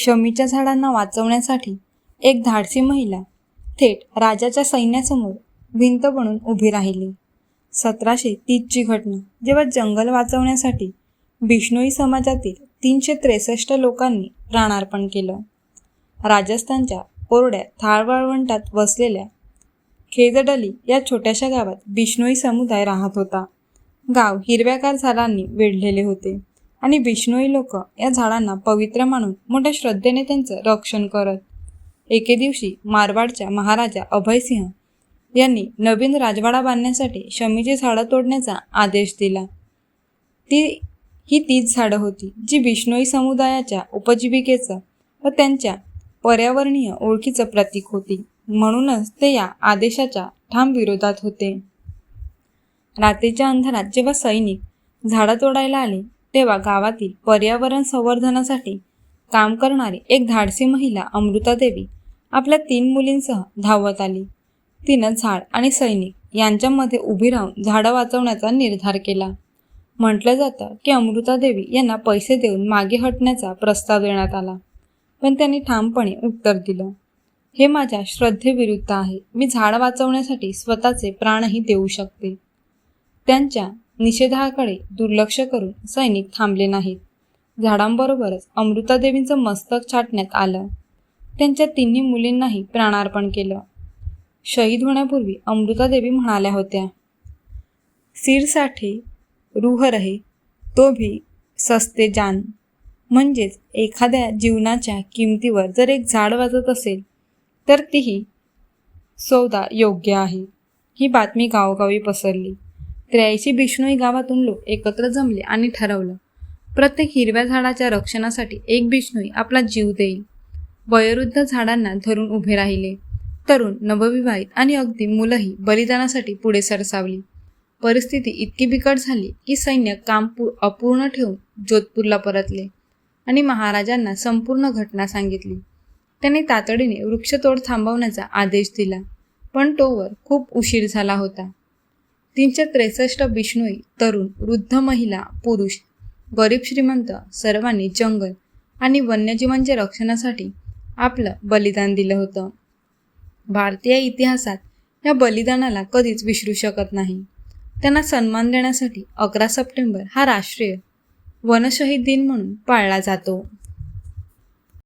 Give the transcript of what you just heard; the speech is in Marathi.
शमीच्या झाडांना वाचवण्यासाठी एक धाडसी महिला थेट राजाच्या सैन्यासमोर भिंत बनून उभी राहिली. सतराशे तीसची घटना. जेव्हा जंगल वाचवण्यासाठी बिष्णोई समाजातील तीनशे त्रेसष्ट लोकांनी प्राणार्पण केलं. राजस्थानच्या कोरड्या थाळ वाळवंटात वसलेल्या खेजडली या छोट्याशा गावात बिष्णोई समुदाय राहत होता. गाव हिरव्यागार झाडांनी वेढलेले होते. आणि विष्णुई लोक या झाडांना पवित्र मानून मोठ्या श्रद्धेने त्यांचं रक्षण करत. एके दिवशी मारवाडच्या महाराजा अभयसिंह यांनी नवीन राजवाडा बांधण्यासाठी शमीची झाडं तोडण्याचा आदेश दिला. ती ही तीच झाडं होती जी विष्णोई समुदायाच्या उपजीविकेचं व त्यांच्या पर्यावरणीय ओळखीचं प्रतीक होती. म्हणूनच ते या आदेशाच्या ठाम विरोधात होते. रात्रीच्या अंधारात जेव्हा सैनिक झाडं तोडायला आले तेव्हा गावातील पर्यावरण संवर्धनासाठी काम करणारी एक धाडसी महिला अमृतादेवी आपल्या तीन मुलींसह धावत आली. तिनं झाड आणि सैनिक यांच्यामध्ये उभी राहून झाडं वाचवण्याचा निर्धार केला. म्हटलं जातं की अमृतादेवी यांना पैसे देऊन मागे हटण्याचा प्रस्ताव देण्यात आला पण त्यांनी ठामपणे उत्तर दिलं. हे माझ्या श्रद्धेविरुद्ध आहे. मी झाड वाचवण्यासाठी स्वतःचे प्राणही देऊ शकते. त्यांच्या निषेधाकडे दुर्लक्ष करून सैनिक थांबले नाहीत. झाडांबरोबरच अमृतादेवींचं मस्तक छाटण्यात आलं. त्यांच्या तिन्ही मुलींनाही प्राणार्पण केलं. शहीद होण्यापूर्वी अमृतादेवी म्हणाल्या होत्या सिरसाठी रूह रहे तो भी सस्ते जान. म्हणजेच एखाद्या जीवनाच्या किमतीवर जर एक झाड वाजत असेल तर तीही सौदा योग्य आहे. ही बातमी गावोगावी पसरली. त्र्याऐंशी बिष्णोई गावातून लोक एकत्र जमले आणि ठरवलं. प्रत्येक हिरव्या झाडाच्या रक्षणासाठी एक बिष्णोई आपला जीव देईल. वयोवृद्ध झाडांना धरून उभे राहिले. तरुण नवविवाहित आणि अगदी मुलंही बलिदानासाठी पुढे सरसावली. परिस्थिती इतकी बिकट झाली की सैन्य काम अपूर्ण ठेवून जोधपूरला परतले आणि महाराजांना संपूर्ण घटना सांगितली. त्यांनी तातडीने वृक्षतोड थांबवण्याचा आदेश दिला पण तोवर खूप उशीर झाला होता. तीनशे त्रेसष्ट बिष्णोई तरुण वृद्ध महिला पुरुष गरीब श्रीमंत सर्वांनी जंगल आणि वन्यजीवांच्या रक्षणासाठी आपलं बलिदान दिलं होतं. भारतीय इतिहासात या बलिदानाला कधीच विसरू शकत नाही. त्यांना सन्मान देण्यासाठी अकरा सप्टेंबर हा राष्ट्रीय वनशहीद दिन म्हणून पाळला जातो.